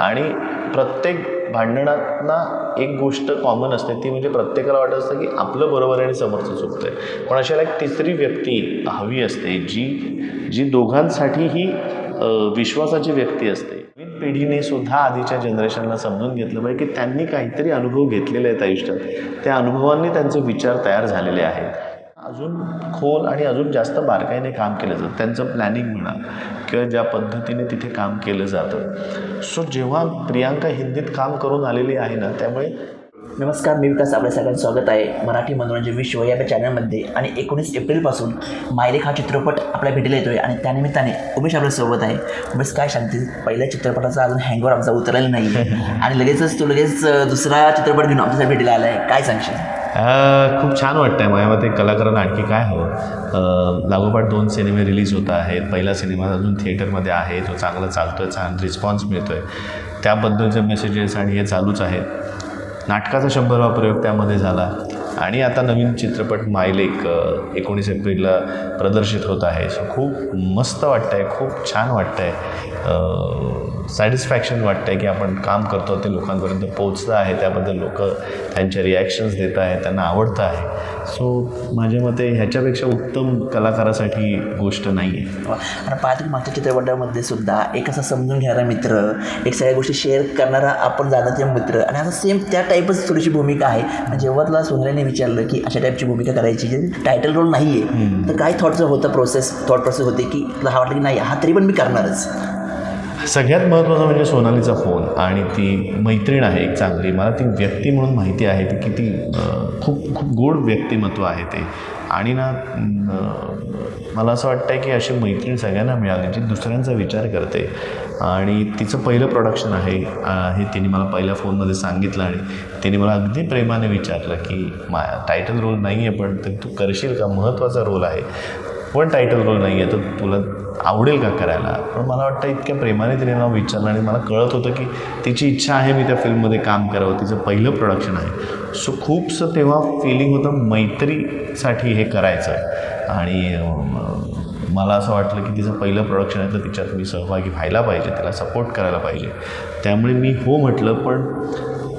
आणि प्रत्येक भांडणातना एक गोष्ट कॉमन असते ती म्हणजे प्रत्येकाला वाटत असतं की आपलं बरोबर आहे आणि समोरचं चुकतं आहे पण अशाला एक तिसरी व्यक्ती हवी असते जी जी दोघांसाठीही विश्वासाची व्यक्ती असते. नवीन पिढीने सुद्धा आधीच्या जनरेशनला समजून घेतलं पाहिजे की त्यांनी काहीतरी अनुभव घेतलेले आहेत आयुष्यात. त्या अनुभवांनी त्यांचे विचार तयार झालेले आहेत. अजून खोल आणि अजून जास्त बारकाईने काम केलं जातं. त्यांचं प्लॅनिंग म्हणा किंवा ज्या पद्धतीने तिथे काम केलं जातं. सो जेव्हा प्रियांका हिंदीत काम करून आलेली आहे ना त्यामुळे नमस्कार मी विकास आपल्या सगळ्यांचं स्वागत आहे. मराठी मनोरंजन विश्व या चॅनलमध्ये आणि एकोणीस एप्रिलपासून मायलेख हा चित्रपट आपल्या भेटीला येतोय आणि त्यानिमित्ताने उमेश आपल्यासोबत आहे. उमेश काय सांगतील पहिल्या चित्रपटाचा अजून हँगवर आमचा उतरलेला नाही आणि लगेचच तो लगेच दुसरा चित्रपट घेऊन आमच्यासाठी भेटीला आला आहे काय सांगशील? खूप छान वाटतं आहे माझ्या मते कलाकारांना आणखी काय हवं? लागोपाठ दोन सिनेमे रिलीज होत आहेत. पहिला सिनेमा अजून थिएटरमध्ये आहे. तो चांगला चालतो आहे छान रिस्पॉन्स मिळतो आहे त्याबद्दलचे मेसेजेस आणि हे चालूच आहेत. नाटकाचा शंभरवा प्रयोग त्यामध्ये झाला. आणि आता नवीन चित्रपट मायलेक एकोणीस एप्रिलला प्रदर्शित होत आहे. सो खूप मस्त वाटतं आहे खूप छान वाटतं आहे सॅटिस्फॅक्शन वाटतं आहे की आपण काम करतो ते लोकांपर्यंत पोचतं आहे. त्याबद्दल लोक त्यांच्या रिॲक्शन्स देत आहे त्यांना आवडतं आहे. सो माझ्या मते ह्याच्यापेक्षा उत्तम कलाकारासाठी गोष्ट नाही आहे आणि पाहतो की मागच्या चित्रपटामध्ये सुद्धा एक असा समजून घेणारा मित्र एक सगळ्या गोष्टी शेअर करणारा आपण जाण्याचे मित्र. आणि आता सेम त्या टाईपच थोडीशी भूमिका आहे. जेव्हा तुला सोनल्याने विचारलं की अशा टाईपची भूमिका करायची जे टायटल रोल नाही आहे तर काय थॉटचं होतं प्रोसेस थॉट प्रोसेस होते की तुला हा वाटलं की नाही हा तरी पण मी करणारच. सगळ्यात महत्त्वाचं म्हणजे सोनालीचा फोन आणि ती मैत्रीण आहे एक चांगली. मला ती व्यक्ती म्हणून माहिती आहे ती किती ती खूप खूप गोड व्यक्तिमत्व आहे ते. आणि ना मला असं वाटतं आहे की अशी मैत्रीण सगळ्यांना मिळाली जी दुसऱ्यांचा विचार करते. आणि तिचं पहिलं प्रोडक्शन आहे हे तिने मला पहिल्या फोनमध्ये सांगितलं आणि तिने मला अगदी प्रेमाने विचारलं की मा टायटल रोल नाही आहे पण तू करशील का? महत्त्वाचा रोल आहे. पण टायटल रोल नाही आहे तर तुला आवडेल का करायला? पण मला वाटतं इतक्या प्रेमाने तिने नाव विचारलं आणि मला कळत होतं की तिची इच्छा आहे मी त्या फिल्ममध्ये काम करावं. तिचं पहिलं प्रोडक्शन आहे. सो खूपसं तेव्हा फिलिंग होतं मैत्रीसाठी हे करायचं आहे आणि मला असं वाटलं की तिचं पहिलं प्रोडक्शन आहे तर तिच्यात मी सहभागी व्हायला पाहिजे तिला सपोर्ट करायला पाहिजे. त्यामुळे मी हो म्हटलं पण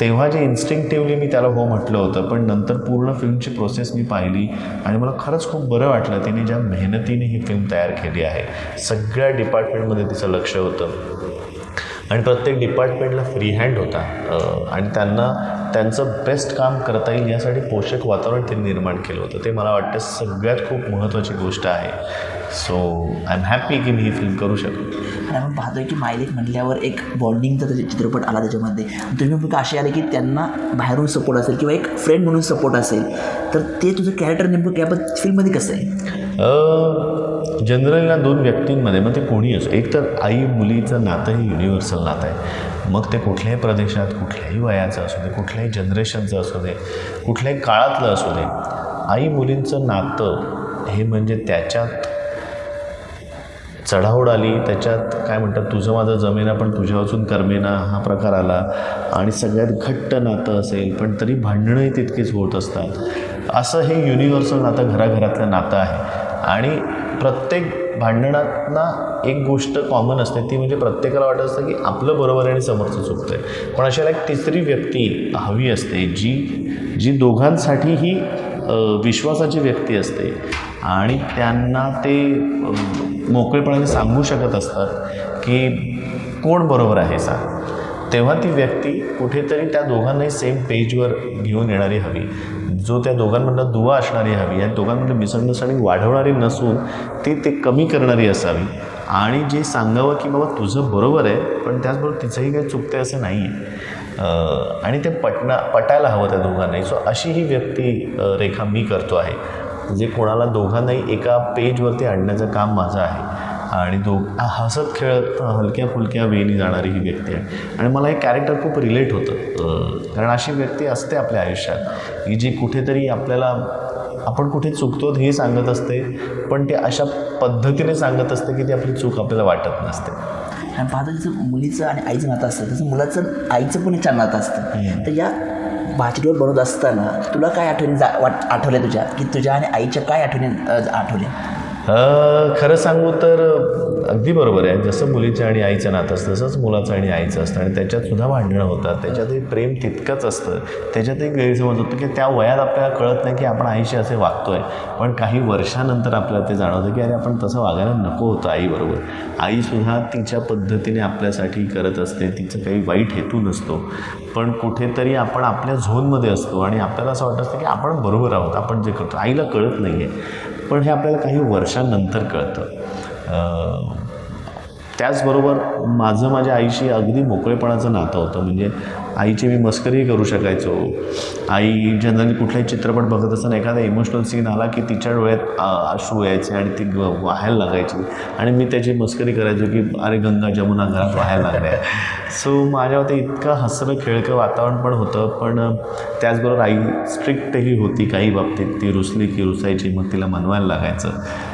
तेव्हा जे इन्स्टिंक्टिव्हली मी त्याला हो म्हटलं होतं पण नंतर पूर्ण फिल्मची प्रोसेस मी पाहिली आणि मला खरंच खूप बरं वाटलं तिने ज्या मेहनतीने ही फिल्म तयार केली आहे. सगळ्या डिपार्टमेंटमध्ये तिचं लक्ष होतं. आणि प्रत्येक डिपार्टमेंटला फ्री हँड होता. आणि त्यांना त्यांचं बेस्ट काम करता येईल यासाठी पोषक वातावरण त्यांनी निर्माण केलं होतं. ते मला वाटतं सगळ्यात खूप महत्त्वाची गोष्ट आहे. सो आय एम हॅपी की मी ही फिल्म करू शकलो. आणि आपण पाहतोय की मायलेक म्हटल्यावर एक बॉन्डिंगचा त्याचा चित्रपट आला त्याच्यामध्ये. तुम्ही पण असे आले की त्यांना बाहेरून सपोर्ट असेल किंवा एक फ्रेंड म्हणून सपोर्ट असेल. तर ते तुझं कॅरेक्टर नेमकं त्या फिल्ममध्ये कसं आहे? जनरली ना दोन व्यक्तींमध्ये मग ते कोणी असो. एक तर आई मुलीचं नातं हे युनिव्हर्सल नातं आहे. मग ते कुठल्याही प्रदेशात कुठल्याही वयाचं असू दे कुठल्याही जनरेशनचं असू दे कुठल्याही काळातलं असू दे आई मुलींचं नातं हे म्हणजे त्याच्यात चढाओढ आली त्याच्यात काय म्हणतात तुझं माझं जमेना पण तुझ्या वाचून करमेना हा प्रकार आला. आणि सगळ्यात घट्ट नातं असेल पण तरी भांडणंही तितकीच होत असतात. असं हे युनिव्हर्सल नातं घराघरातलं नातं आहे. आणि प्रत्येक भांडणातना एक गोष्ट कॉमन असते ती म्हणजे प्रत्येकाला वाटत असतं की आपलं बरोबर आहे आणि समोरचं चुकतं आहे पण अशाला एक तिसरी व्यक्ती हवी असते जी जी दोघांसाठीही ही विश्वासाची व्यक्ती असते. आणि त्यांना ते मोकळेपणाने सांगू शकत असतात की कोण बरोबर आहे सा. तेव्हा ती व्यक्ती कुठेतरी त्या दोघांनाही सेम पेजवर घेऊन येणारी हवी. जो त्या दोघांमधलं दुवा असणारी हवी आणि दोघांमधलं मिसअंडरस्टँडिंग वाढवणारी नसून ती ते कमी करणारी असावी. आणि जे सांगावं की बाबा तुझं बरोबर आहे पण त्याचबरोबर तिचंही काही चुकते असं नाही आहे आणि ते पटना पटायला हवं त्या दोघांनाही. सो अशी ही व्यक्ती रेखा मी करतो आहे. जे कोणाला दोघांनाही एका पेजवरती आणण्याचं काम माझं आहे. आणि दो हसत खेळत हलक्या फुलक्या वेनी जाणारी ही व्यक्ती आहे. आणि मला हे कॅरेक्टर खूप रिलेट होतं. कारण अशी व्यक्ती असते आपल्या आयुष्यात. की जी कुठेतरी आपल्याला आपण कुठे चुकतो हे सांगत असते पण ते अशा पद्धतीने सांगत असते की ती आपली चूक आपल्याला वाटत नसते. आणि पाहतो जसं मुलीचं आणि आईचं नातं असतं. तसं मुलाचं आईचं पण छान नातं असतं. तर या भाचडीवर बनवत असताना तुला काय आठवणी जा वाट आठवल्या तुझ्या? की तुझ्या आणि आईच्या काय आठवणी आठवल्या खरं सांगू तर अगदी बरोबर आहे. जसं मुलीचं आणि आईचं नातं असतं तसंच मुलाचं आणि आईचं असतं. आणि त्याच्यातसुद्धा भांडणं होतात. त्याच्यातही प्रेम तितकंच असतं. त्याच्यातही गैरसमज होतो की त्या वयात आपल्याला कळत नाही की आपण आईशी असे वागतो आहे पण काही वर्षानंतर आपल्याला ते जाणवतं की अरे आपण तसं वागायला नको होतं आईबरोबर. आईसुद्धा तिच्या पद्धतीने आपल्यासाठी करत असते. तिचं काही वाईट हेतू नसतो. पण कुठेतरी आपण आपल्या झोनमध्ये असतो आणि आपल्याला असं वाटत असतं की आपण बरोबर आहोत. आपण जे करतो आईला कळत नाही आहे पण हे आपल्याला काही वर्षांनंतर कळतं. त्याचबरोबर माझं माझ्या आईशी अगदी मोकळेपणाचं नातं होतं. म्हणजे आईची मी मस्करीही करू शकायचो. आई जनरली कुठलाही चित्रपट बघत असताना एखादा इमोशनल सीन आला की तिच्या डोळ्यात आ, यायचे आणि ती ग- वाहायला लागायची. आणि मी त्याची मस्करी करायचो की अरे गंगा जमुना घरात वाहायला लागल्या. सो माझ्यावरती इतकं हसरं खेळकं वातावरण पण होतं. पण त्याचबरोबर आई स्ट्रिक्टही होती काही बाबतीत. ती रुसली की रुसायची मग तिला मनवायला लागायचं.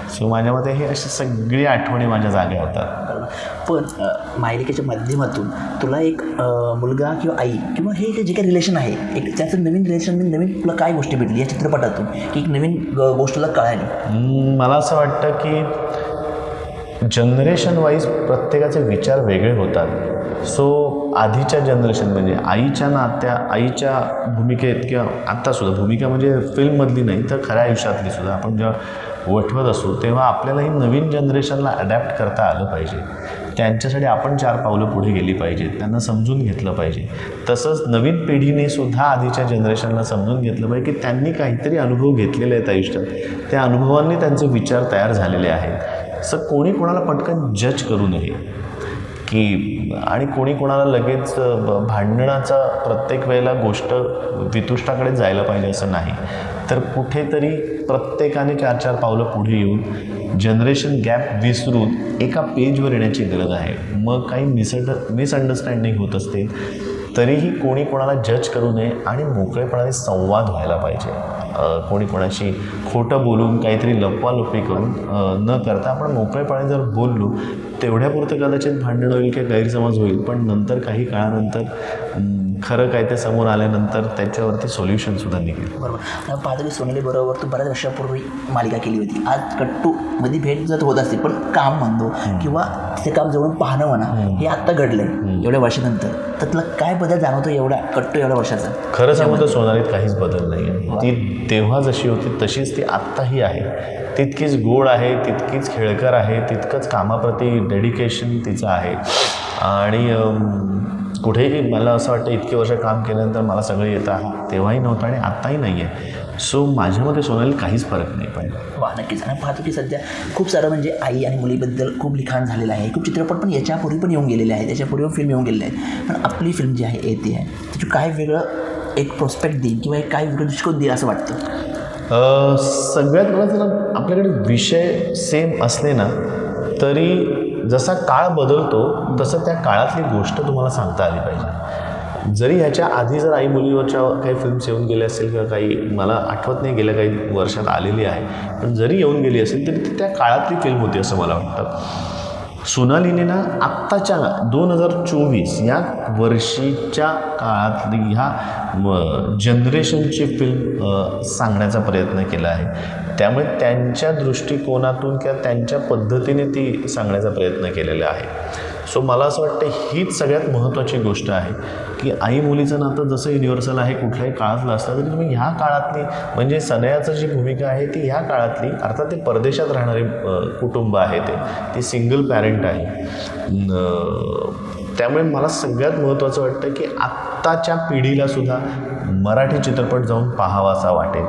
सो माझ्या मते हे अशी सगळी आठवणी माझ्या जाग्या होतात. पण मायलिकेच्या माध्यमातून तुला एक मुलगा किंवा आई किंवा हे जे काही रिलेशन आहे एक त्याचं नवीन रिलेशन नवीन तुला काय गोष्टी भेटली या चित्रपटातून? की एक नवीन ग- गोष्ट तुला कळाली मला असं वाटतं की जनरेशन वाईज प्रत्येकाचे विचार वेगळे होतात. सो आधीच्या जनरेशन म्हणजे आईच्या नात्या आईच्या भूमिकेत किंवा आत्तासुद्धा भूमिका म्हणजे फिल्ममधली नाही तर खऱ्या आयुष्यातली सुद्धा. आपण जेव्हा वठवत असू तेव्हा आपल्याला ही नवीन जनरेशनला अडॅप्ट करता आलं पाहिजे. त्यांच्यासाठी आपण चार पावलं पुढे गेली पाहिजेत त्यांना समजून घेतलं पाहिजे. तसंच नवीन पिढीने सुद्धा आधीच्या जनरेशनला समजून घेतलं पाहिजे की त्यांनी काहीतरी अनुभव घेतलेले आहेत आयुष्यात. त्या अनुभवांनी त्यांचे विचार तयार झालेले आहेत. असं कोणी कोणाला पटकन जज करू नये की आणि कोणी कोणाला लगेच भांडणाचा प्रत्येक वेळेला गोष्ट वितुष्टाकडे जायला पाहिजे असं नाही. तर कुठेतरी प्रत्येकाने चार चार पावलं पुढे येऊन जनरेशन गॅप विसरून एका पेजवर येण्याची गरज आहे. मग काही मिसअंड मिसअंडरस्टँडिंग होत असतील तरीही कोणी कोणाला जज करू नये आणि मोकळेपणाने संवाद व्हायला पाहिजे. कोणी कोणाशी खोटं बोलून काहीतरी लपवालपी करून न करता आपण मोकळेपणे जर बोललो तेवढ्यापुरतं कदाचित भांडण होईल किंवा गैरसमज होईल. पण नंतर काही काळानंतर खरं काय ते समोर आल्यानंतर त्याच्यावरती सोल्युशनसुद्धा निघेल. बरोबर. की सोनाली बरोबर तू बऱ्याच वर्षापूर्वी मालिका केली होती. आज कट्टू मध्ये भेट जर होत असते पण काम म्हणतो किंवा ते काम जवळून पाहणं म्हणा हे आत्ता घडलंय एवढ्या वर्षानंतर. तर तुला काय बदल जाणवतो एवढा कट्टू एवढ्या वर्षाचा? खरं सांगू तर सोनालीत काहीच बदल नाही आहे. ती तेव्हा जशी होती तशीच ती आत्ताही आहे. तितकीच गोड आहे तितकीच खेळकर आहे तितकंच कामाप्रती डेडिकेशन तिचं आहे. आणि कुठेही मला असं वाटतं इतके वर्ष काम केल्यानंतर मला सगळं येतं. हा तेव्हाही नव्हतं आणि आत्ताही नाही आहे. सो माझ्यामध्ये सोनाली काहीच फरक नाही पण. वा नक्कीच. आणि पाहतो की सध्या खूप सारं म्हणजे आई आणि मुलीबद्दल खूप लिखाण झालेलं आहे. खूप चित्रपट पण याच्यापूर्वी पण येऊन गेलेले आहेत. त्याच्यापूर्वी पण फिल्म येऊन गेलेले आहेत. पण आपली फिल्म जी आहे येते आहे. त्याची काय वेगळं एक प्रोस्पेक्ट देईल किंवा एक काय वेगळं दृष्टिकोन देईल असं वाटतं? सगळ्यात मला जरा आपल्याकडे विषय सेम असले ना तरी जसा काळ बदलतो तसं त्या काळातली गोष्ट तुम्हाला सांगता आली पाहिजे. जरी ह्याच्या आधी जर आई मुलीवरच्या काही फिल्म्स येऊन गेल्या असतील किंवा काही मला आठवत नाही गेल्या काही वर्षात आलेली आहे पण जरी येऊन गेली असेल तरी ती त्या काळातली फिल्म होती असं मला वाटतं. सोनालीने ना आत्ताच्या दोन हजार चोवीस या वर्षीच्या काळातली ह्या जनरेशनची फिल्म सांगण्याचा प्रयत्न केला आहे. त्यामुळे त्यांच्या दृष्टिकोनातून किंवा त्यांच्या पद्धतीने ती सांगण्याचा प्रयत्न केलेला आहे. सो मला असं वाटतं हीच सगळ्यात महत्त्वाची गोष्ट आहे की आई मुलीचं नातं जसं युनिव्हर्सल आहे कुठल्याही काळातलं असलं तरी तुम्ही ह्या काळातली म्हणजे सनयाचं जी भूमिका आहे ती ह्या काळातली अर्थात ते परदेशात राहणारे कुटुंब आहे ते. ती सिंगल पॅरेंट आहे. त्यामुळे मला सगळ्यात महत्त्वाचं वाटतं की आत्ताच्या पिढीला सुद्धा मराठी चित्रपट जाऊन पाहावासा वाटेल.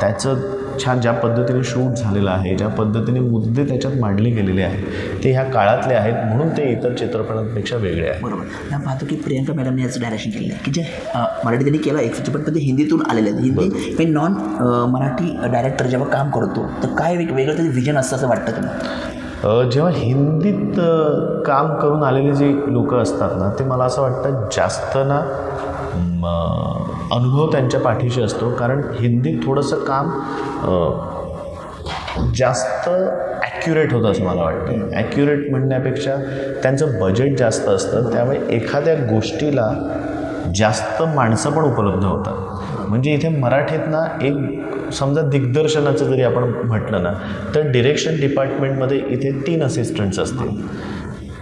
त्याचं छान ज्या पद्धतीने शूट झालेलं आहे ज्या पद्धतीने मुद्दे त्याच्यात मांडले गेलेले आहेत ते ह्या काळातले आहेत म्हणून ते इतर चित्रपटांपेक्षा वेगळे आहेत. बरोबर. आपण पाहतो की प्रियंका मॅडमने याचं डायरेक्शन केलेलं आहे. की जे मराठी त्यांनी केलं एक चित्रपट पण ते हिंदीतून आलेले आहेत हिंदी हे नॉन मराठी डायरेक्टर जेव्हा काम करतो तर काय वेग वेगळं त्याचं विजन असतं असं वाटतं अ, जेव्हा हिंदीत काम करून आलेले जे लोक असतात ना ते मला असं वाटतं जास्त ना अनुभव त्यांच्या पाठीशी असतो. कारण हिंदीत थोडंसं काम जास्त ॲक्युरेट होतं असं मला वाटतं. ॲक्युरेट म्हणण्यापेक्षा त्यांचं बजेट जास्त असतं. त्यामुळे एखाद्या गोष्टीला जास्त माणसं पण उपलब्ध होतात. म्हणजे इथे मराठीत ना एक समजा दिग्दर्शनाचं जरी आपण म्हटलं ना तर डिरेक्शन डिपार्टमेंटमध्ये इथे तीन असिस्टंट्स असतील.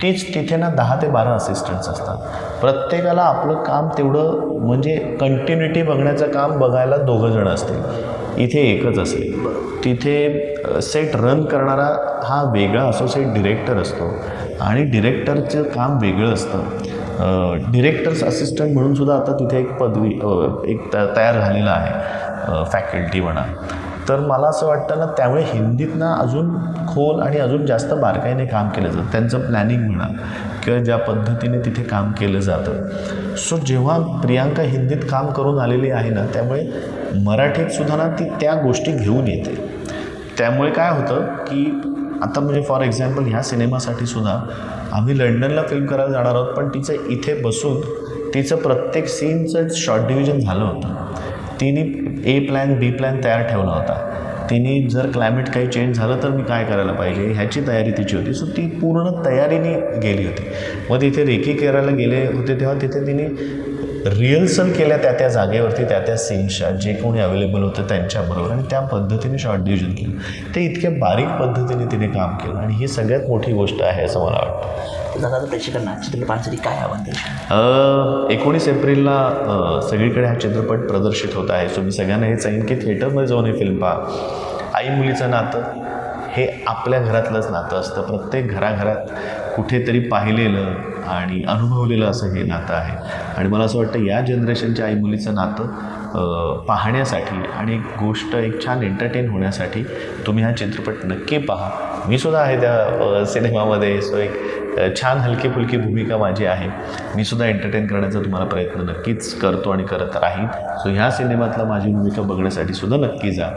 तीच तिथे ना दहा ते बारा असिस्टंट्स असतात. प्रत्येकाला आपलं काम तेवढं म्हणजे कंटिन्युटी बघण्याचं काम बघायला दोघं जण असतील. इथे एकच असेल. तिथे सेट रन करणारा हा वेगळा असोसिएट डिरेक्टर असतो. आणि डिरेक्टरचं काम वेगळं असतं. डिरेक्टर्स असिस्टंट म्हणून सुद्धा आता तिथे एक पदवी एक त तयार झालेला आहे फॅकल्टी म्हणा. तर मला असं वाटतं ना त्यामुळे हिंदीतनं अजून खोल आणि अजून जास्त बारकाईने काम केलं जातं. त्यांचं प्लॅनिंग म्हणा किंवा ज्या पद्धतीने तिथे काम केलं जातं. सो जेव्हा प्रियांका हिंदीत काम करून आलेली आहे ना त्यामुळे मराठीत सुद्धा ना ती त्या गोष्टी घेऊन येते. त्यामुळे काय होतं की आता म्हणजे फॉर एक्झाम्पल ह्या सिनेमासाठी सुद्धा आम्ही लंडनला फिल्म करायला जाणार आहोत पण तिचं इथे बसून तिचं प्रत्येक सीनचं शॉर्ट डिव्हिजन झालं होतं. तिने ए प्लॅन बी प्लॅन तयार ठेवला होता. तिने जर क्लायमेट काही चेंज झालं तर मी काय करायला पाहिजे? ह्याची तयारी तिची होती. सो ती पूर्ण तयारीने गेली होती. मग तिथे रेकी करायला गेले होते तेव्हा तिथे तिने रिहर्सल केल्या त्या त्या जागेवरती त्या त्या सीन्सच्या जे कोणी अवेलेबल होतं त्यांच्याबरोबर. आणि त्या पद्धतीने शॉर्ट डिव्हिजन केलं. ते इतक्या बारीक पद्धतीने तिने काम केलं. आणि ही सगळ्यात मोठी गोष्ट आहे असं मला वाटतं. तर दादा आता प्रेक्षकांना चित्रपटांसाठी काय आव्हान एकोणीस एप्रिलला सगळीकडे हा चित्रपट प्रदर्शित होत आहे. सो मी सगळ्यांना हे सांगेन की थिएटरमध्ये जाऊन हे फिल्म पहा. आई मुलीचं नातं हे आपल्या घरातलंच नातं असतं. प्रत्येक घराघरात कुठेतरी पाहिलेलं आणि अनुभवलेलं असं हे नातं आहे. आणि मला असं वाटतं या जनरेशनच्या आई मुलीचं नातं पाहण्यासाठी आणि एक गोष्ट एक छान एंटरटेन होण्यासाठी तुम्ही हा चित्रपट नक्की पहा. मी सुद्धा आहे त्या सिनेमामध्ये सो एक छान हलकी फुलकी भूमिका माझी आहे. मी सुद्धा एंटरटेन करण्याचा तुम्हाला प्रयत्न नक्कीच करतो आणि करत राहीन. सो ह्या सिनेमातला माझी भूमिका बघण्यासाठी सुद्धा नक्की जा.